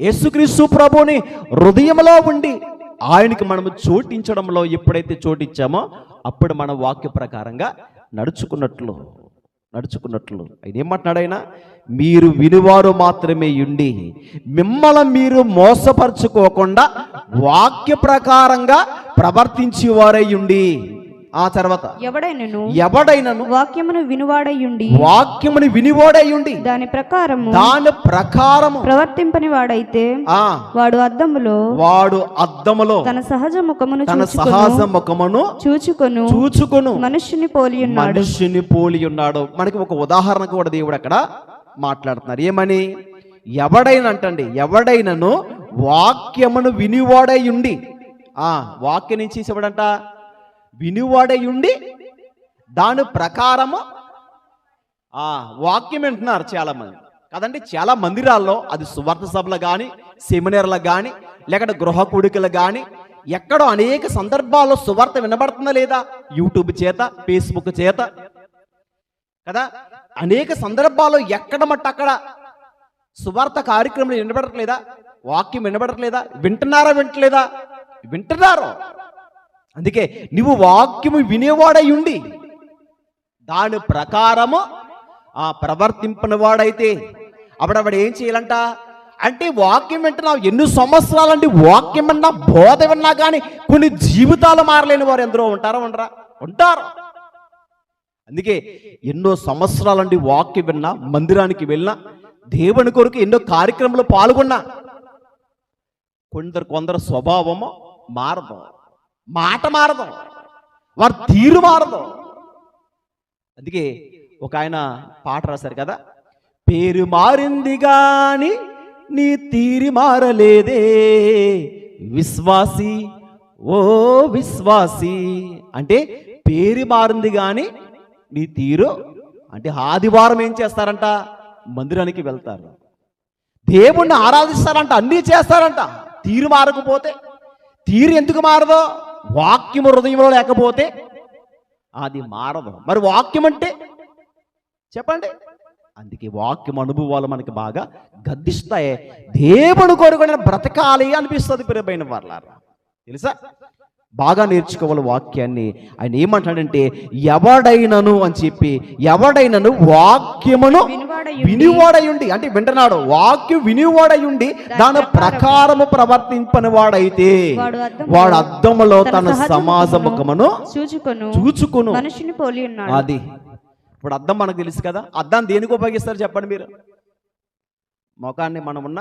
యేసుక్రీస్తు ప్రభుని హృదయంలో ఉండి ఆయనకి మనము చోటించడంలో ఎప్పుడైతే చోటిచ్చామో అప్పుడు మన వాక్య ప్రకారంగా నడుచుకున్నట్లు నడుచుకున్నట్లు. ఆయన ఏమంటున్నాడు ఆయన మీరు వినివారు మాత్రమే ఉండి మిమ్మల్ని మీరు మోసపరుచుకోకుండా వాక్య ప్రకారంగా ప్రవర్తించేవారై ఉండి. ఆ తర్వాత ఎవడైనను ఎవడైనను వాక్యమును వినువాడయుండి. వాక్యముని వినివాడై ఉండి దాని ప్రకారము దాని ప్రకారము ప్రవర్తింపని వాడైతే ఆ వాడు అద్దములో వాడు అద్దములో తన సహజ ముఖమును తన సహజ ముఖమును చూచుకొను చూచుకొను. మనుష్యుని పోలి ఉన్నాడు. మనుష్యుని పోలి ఉన్నాడు. మనకి ఒక ఉదాహరణ కూడా దేవుడు అక్కడ మాట్లాడుతున్నారు. ఏమని? ఎవడైనా అంటండి ఎవడైనను వాక్యమును వినివాడై ఉండి ఆ వాక్యం నుంచి ఎవడంట వినివాడయుండి దాని ప్రకారము ఆ వాక్యం వింటున్నారు చాలా మంది కదండి? చాలా మందిరాల్లో అది సువార్త సభలు కానీ సెమినార్లు కానీ లేకపోతే గృహ కూడికలు కానీ ఎక్కడో అనేక సందర్భాల్లో సువార్త వినబడుతుందా లేదా? యూట్యూబ్ చేత ఫేస్బుక్ చేత. కదా? అనేక సందర్భాల్లో ఎక్కడ మట్ట అక్కడ సువార్త కార్యక్రమం వినబడట్లేదా? వాక్యం వినబడట్లేదా? వింటున్నారా వింటలేదా వింటున్నారు. అందుకే నువ్వు వాక్యము వినేవాడై ఉండి దాని ప్రకారము ఆ ప్రవర్తింపని వాడైతే అప్పుడు ఏం చేయాలంట? అంటే వాక్యం వింటున్నావు ఎన్ని సంవత్సరాలండి వాక్యం విన్నా బోధ విన్నా కానీ కొన్ని జీవితాలు మారలేని వారు ఎందరో ఉంటారా ఉండరా? ఉంటారు. అందుకే ఎన్నో సంవత్సరాలండి వాక్యం విన్నా మందిరానికి వెళ్ళినా దేవుని కొరకు ఎన్నో కార్యక్రమాలు పాల్గొన్నా కొందరు కొందరు స్వభావము మారదు. మాట మారదు వారి తీరు మారదు. అందుకే ఒక ఆయన పాట రాశారు కదా పేరు మారింది గాని నీ తీరి మారలేదే విశ్వాసి ఓ విశ్వాసి. అంటే పేరు మారింది గాని నీ తీరు అంటే ఆదివారం ఏం చేస్తారంట? మందిరానికి వెళ్తారు. దేవుణ్ణి ఆరాధిస్తారంట అన్నీ చేస్తారంట. తీరు మారకపోతే తీరు ఎందుకు మారదో? వాక్యము హృదయంలో లేకపోతే అది మారదు. మరి వాక్యం అంటే చెప్పండి. అందుకే వాక్యం అనుభవాలు మనకి బాగా గద్దిస్తాయి. దేవుడు కొరకు బ్రతకాలి అనిపిస్తుంది ప్రియమైన వాళ్ళ తెలుసా? బాగా నేర్చుకోవాలి వాక్యాన్ని. ఆయన ఏమంటాడంటే ఎవడైనను అని చెప్పి ఎవడైనను వాక్యమును వినువాడయుండి. అంటే వింటున్నాడు వాక్యం వినివాడయుండి దాని ప్రకారము ప్రవర్తింపని వాడైతే వాడు అద్దములో తన తన సహజ సమాజ ముఖమును చూచుకొను చూచుకును. మనుషుని పోలి ఉన్నాడు. అది. ఇప్పుడు అద్దం మనకు తెలుసు కదా అద్దాన్ని దేనికి ఉపయోగిస్తారు చెప్పండి మీరు? ముఖాన్ని మనం ఉన్న